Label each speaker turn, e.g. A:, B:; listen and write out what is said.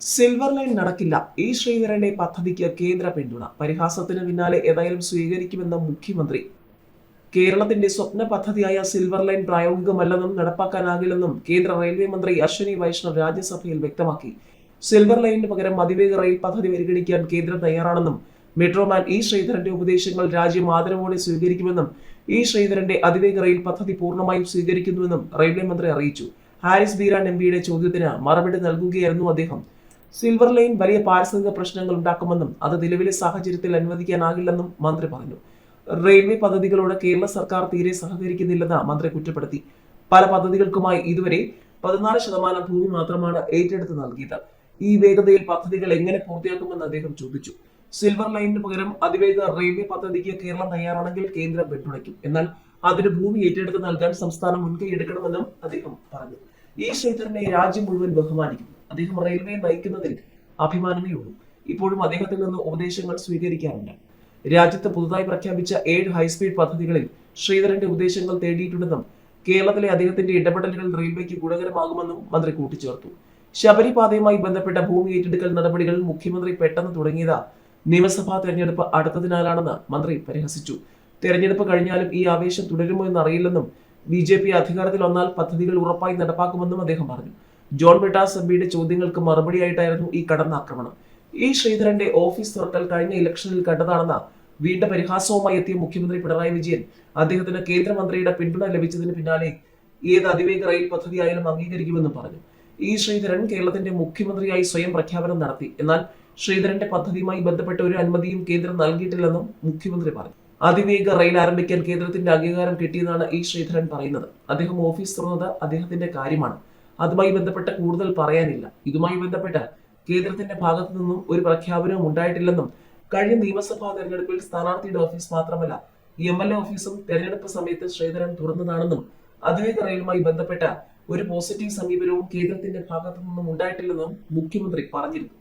A: Silver line നടക്കില്ല. E ശ്രീധരന്റെ പദ്ധതിക്ക് കേന്ദ്ര പിന്തുണ. പരിഹാസത്തിന് പിന്നാലെ ഏതായാലും സ്വീകരിക്കുമെന്ന മുഖ്യമന്ത്രി. കേരളത്തിന്റെ സ്വപ്ന പദ്ധതിയായ സിൽവർ ലൈൻ പ്രായോഗികമല്ലെന്നും നടപ്പാക്കാനാകില്ലെന്നും കേന്ദ്ര റെയിൽവേ മന്ത്രി അശ്വനി വൈഷ്ണവ് രാജ്യസഭയിൽ വ്യക്തമാക്കി. സിൽവർ ലൈനിന് പകരം അതിവേഗ റെയിൽ പദ്ധതി പരിഗണിക്കാൻ കേന്ദ്രം തയ്യാറാണെന്നും മെട്രോമാൻ ഇ ശ്രീധരന്റെ ഉപദേശങ്ങൾ രാജ്യം ആദരവോടെ സ്വീകരിക്കുമെന്നും ഇ ശ്രീധരന്റെ അതിവേഗ റെയിൽ പദ്ധതി പൂർണമായും സ്വീകരിക്കുന്നുവെന്നും റെയിൽവേ മന്ത്രി അറിയിച്ചു. ഹാരിസ് ബീരാൻ എംപിയുടെ ചോദ്യത്തിന് മറുപടി നൽകുകയായിരുന്നു അദ്ദേഹം. സിൽവർ ലൈൻ വലിയ പാരിസ്ഥിതിക പ്രശ്നങ്ങൾ ഉണ്ടാക്കുമെന്നും അത് നിലവിലെ സാഹചര്യത്തിൽ അനുവദിക്കാനാകില്ലെന്നും മന്ത്രി പറഞ്ഞു. റെയിൽവേ പദ്ധതികളോട് കേരള സർക്കാർ തീരെ സഹകരിക്കുന്നില്ലെന്ന് മന്ത്രി കുറ്റപ്പെടുത്തി. പല പദ്ധതികൾക്കുമായി ഇതുവരെ പതിനാല് ശതമാനം ഭൂമി മാത്രമാണ് ഏറ്റെടുത്ത് നൽകിയത്. ഈ വേഗതയിൽ പദ്ധതികൾ എങ്ങനെ പൂർത്തിയാക്കുമെന്ന് അദ്ദേഹം ചോദിച്ചു. സിൽവർ ലൈനിന് പകരം അതിവേഗ റെയിൽവേ പദ്ധതിക്ക് കേരളം തയ്യാറാണെങ്കിൽ കേന്ദ്രം പിന്തുണയ്ക്കും. എന്നാൽ അതിന് ഭൂമി ഏറ്റെടുത്ത് നൽകാൻ സംസ്ഥാനം മുൻകൈ എടുക്കണമെന്നും അദ്ദേഹം പറഞ്ഞു. ഈ ശ്രീധരനെ രാജ്യം മുഴുവൻ ബഹുമാനിക്കുന്നു. അദ്ദേഹം റെയിൽവേ നയിക്കുന്നതിൽ അഭിമാനമേ ഉള്ളൂ. ഇപ്പോഴും അദ്ദേഹത്തിൽ നിന്ന് ഉപദേശങ്ങൾ സ്വീകരിക്കാറുണ്ട്. രാജ്യത്ത് പുതുതായി പ്രഖ്യാപിച്ച ഏഴ് ഹൈസ്പീഡ് പദ്ധതികളിൽ ശ്രീധരന്റെ ഉപദേശങ്ങൾ തേടിയിട്ടുണ്ടെന്നും കേരളത്തിലെ അദ്ദേഹത്തിന്റെ ഇടപെടലുകൾ റെയിൽവേക്ക് ഗുണകരമാകുമെന്നും മന്ത്രി കൂട്ടിച്ചേർത്തു. ശബരിപാതയുമായി ബന്ധപ്പെട്ട ഭൂമി ഏറ്റെടുക്കൽ നടപടികൾ മുഖ്യമന്ത്രി പെട്ടെന്ന് തുടങ്ങിയത് നിയമസഭാ തെരഞ്ഞെടുപ്പ് അടുത്തതിനാലാണെന്ന് മന്ത്രി പരിഹസിച്ചു. തെരഞ്ഞെടുപ്പ് കഴിഞ്ഞാലും ഈ ആവേശം തുടരുമോ എന്നറിയില്ലെന്നും ബി ജെ പി അധികാരത്തിൽ വന്നാൽ പദ്ധതികൾ ഉറപ്പായി നടപ്പാക്കുമെന്നും അദ്ദേഹം പറഞ്ഞു. ജോൺ ബ്രിട്ടാസ് എംപിയുടെ ചോദ്യങ്ങൾക്ക് മറുപടിയായിട്ടായിരുന്നു ഈ കടന്ന ആക്രമണം ഈ ശ്രീധരന്റെ ഓഫീസ് തുറക്കൽ കഴിഞ്ഞ ഇലക്ഷനിൽ കണ്ടതാണെന്ന വീണ്ടും പരിഹാസവുമായി എത്തിയ മുഖ്യമന്ത്രി പിണറായി വിജയൻ അദ്ദേഹത്തിന് കേന്ദ്രമന്ത്രിയുടെ പിന്തുണ ലഭിച്ചതിന് പിന്നാലെ ഏത് അതിവേഗ റെയിൽ പദ്ധതിയായാലും അംഗീകരിക്കുമെന്നും പറഞ്ഞു. ഈ ശ്രീധരൻ കേരളത്തിന്റെ മുഖ്യമന്ത്രിയായി സ്വയം പ്രഖ്യാപനം നടത്തി. എന്നാൽ ശ്രീധരന്റെ പദ്ധതിയുമായി ബന്ധപ്പെട്ട ഒരു അനുമതിയും കേന്ദ്രം നൽകിയിട്ടില്ലെന്നും മുഖ്യമന്ത്രി പറഞ്ഞു. അതിവേഗ റെയിൽ ആരംഭിക്കാൻ കേന്ദ്രത്തിന്റെ അംഗീകാരം കിട്ടിയെന്നാണ് ഈ ശ്രീധരൻ പറയുന്നത്. അദ്ദേഹം ഓഫീസ് തുറന്നത് അദ്ദേഹത്തിന്റെ കാര്യമാണ്. അതുമായി ബന്ധപ്പെട്ട കൂടുതൽ പറയാനില്ല. ഇതുമായി ബന്ധപ്പെട്ട് കേന്ദ്രത്തിന്റെ ഭാഗത്തു നിന്നും ഒരു പ്രഖ്യാപനവും ഉണ്ടായിട്ടില്ലെന്നും കഴിഞ്ഞ നിയമസഭാ തെരഞ്ഞെടുപ്പിൽ സ്ഥാനാർത്ഥിയുടെ ഓഫീസ് മാത്രമല്ല എം എൽ എ ഓഫീസും തെരഞ്ഞെടുപ്പ് സമയത്ത് ശ്രീധരൻ തുറന്നതാണെന്നും അതിവേഗ റെയിലുമായി ബന്ധപ്പെട്ട ഒരു പോസിറ്റീവ് സമീപനവും കേന്ദ്രത്തിന്റെ ഭാഗത്തു നിന്നും ഉണ്ടായിട്ടില്ലെന്നും മുഖ്യമന്ത്രി പറഞ്ഞിരുന്നു.